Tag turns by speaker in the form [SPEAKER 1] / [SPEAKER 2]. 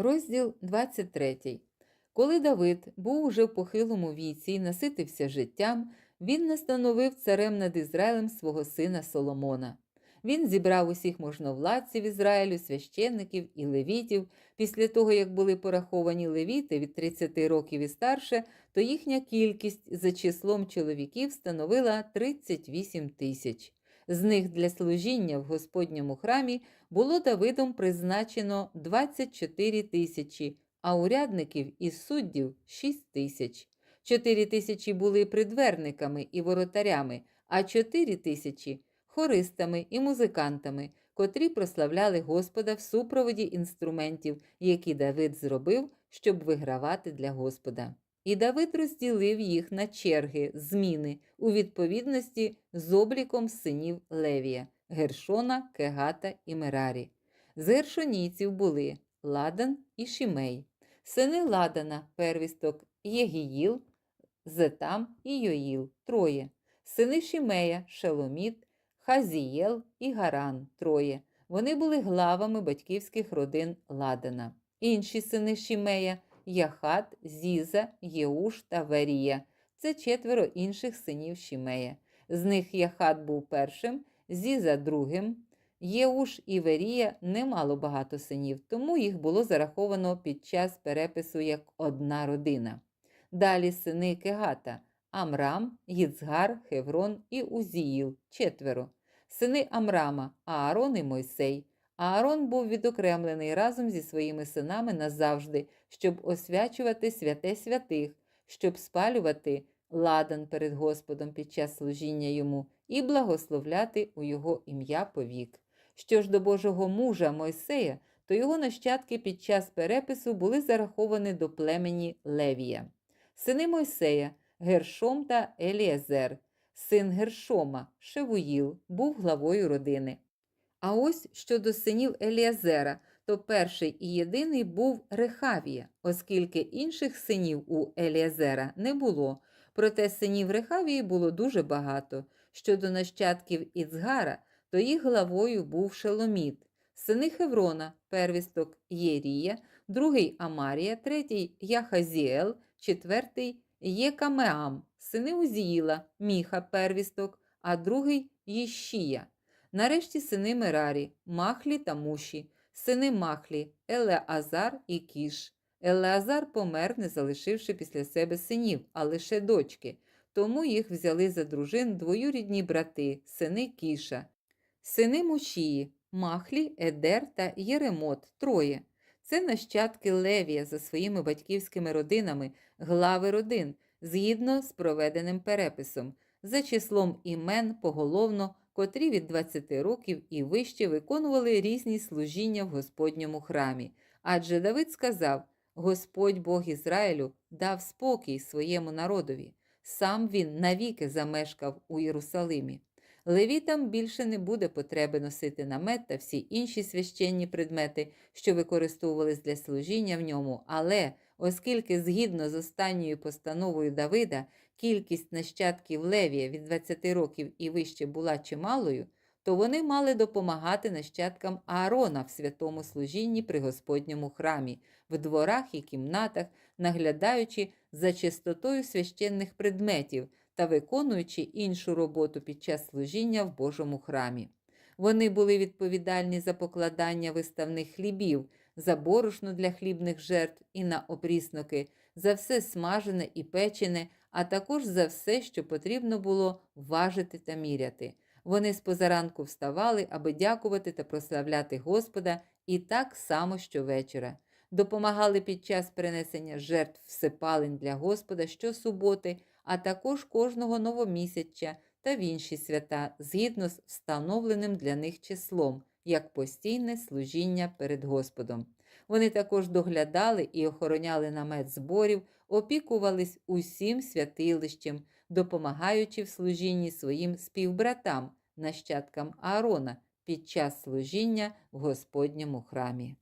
[SPEAKER 1] Розділ 23. Коли Давид був уже в похилому віці і наситився життям, він настановив царем над Ізраїлем свого сина Соломона. Він зібрав усіх можновладців Ізраїлю, священників і левітів. Після того, як були пораховані левіти від 30 років і старше, то їхня кількість за числом чоловіків становила 38 тисяч. З них для служіння в Господньому храмі було Давидом призначено 24 тисячі, а урядників і суддів 6 тисяч. 4 тисячі були придверниками і воротарями, а 4 тисячі хористами і музикантами, котрі прославляли Господа в супроводі інструментів, які Давид зробив, щоб вигравати для Господа. І Давид розділив їх на черги, зміни у відповідності з обліком синів Левія, Гершона, Кегата і Мерарі. З гершонійців були Ладан і Шімей, сини Ладана, первісток Єгіїл, Зетам і Йоїл троє, сини Шімея, Шеломіт, Хазієл і Гаран троє. Вони були главами батьківських родин Ладана. Інші сини Шімея Яхат, Зіза, Єуш та Верія. Це четверо інших синів Шімея. З них Яхат був першим, Зіза другим. Єуш і Верія не мало багато синів, тому їх було зараховано під час перепису як одна родина. Далі сини Кегата Амрам, Їцгар, Хеврон і Узіїл четверо. Сини Амрама, Аарон і Мойсей. Аарон був відокремлений разом зі своїми синами назавжди, щоб освячувати святе святих, щоб спалювати ладан перед Господом під час служіння йому і благословляти у його ім'я повік. Що ж до Божого мужа Мойсея, то його нащадки під час перепису були зараховані до племені Левія. Сини Мойсея, Гершом та Еліезер, син Гершома, Шевуїл, був главою родини. А ось щодо синів Еліазера, то перший і єдиний був Рехавія, оскільки інших синів у Еліазера не було. Проте синів Рехавії було дуже багато. Щодо нащадків Іцгара, то їх главою був Шеломіт, сини Хеврона, первісток Єрія, другий Амарія, третій Яхазіел, четвертий Єкамеам, сини Узіїла, Міха, первісток, а другий Єщія. Нарешті сини Мерарі, Махлі та Муші, сини Махлі, Елеазар і Кіш. Елеазар помер, не залишивши після себе синів, а лише дочки. Тому їх взяли за дружин двоюрідні брати, сини Кіша, сини Мушії, Махлі, Едер та Єремот троє. Це нащадки Левія за своїми батьківськими родинами, глави родин, згідно з проведеним переписом, за числом імен поголовно котрі від 20 років і вище виконували різні служіння в Господньому храмі. Адже Давид сказав: Господь Бог Ізраїлю дав спокій своєму народові, сам він навіки замешкав у Єрусалимі. Левітам більше не буде потреби носити намет та всі інші священні предмети, що використовувались для служіння в ньому, але оскільки згідно з останньою постановою Давида кількість нащадків Левія від 20 років і вище була чималою, то вони мали допомагати нащадкам Аарона в святому служінні при Господньому храмі, в дворах і кімнатах, наглядаючи за чистотою священних предметів та виконуючи іншу роботу під час служіння в Божому храмі. Вони були відповідальні за покладання виставних хлібів, за борошно для хлібних жертв і на опрісноки, за все смажене і печене, а також за все, що потрібно було важити та міряти. Вони з позаранку вставали, аби дякувати та прославляти Господа, і так само щовечора. Допомагали під час принесення жертв всипалень для Господа щосуботи, а також кожного новомісяча та в інші свята, згідно з встановленим для них числом, як постійне служіння перед Господом. Вони також доглядали і охороняли намет зборів, опікувались усім святилищем, допомагаючи в служінні своїм співбратам, нащадкам Аарона під час служіння в Господньому храмі.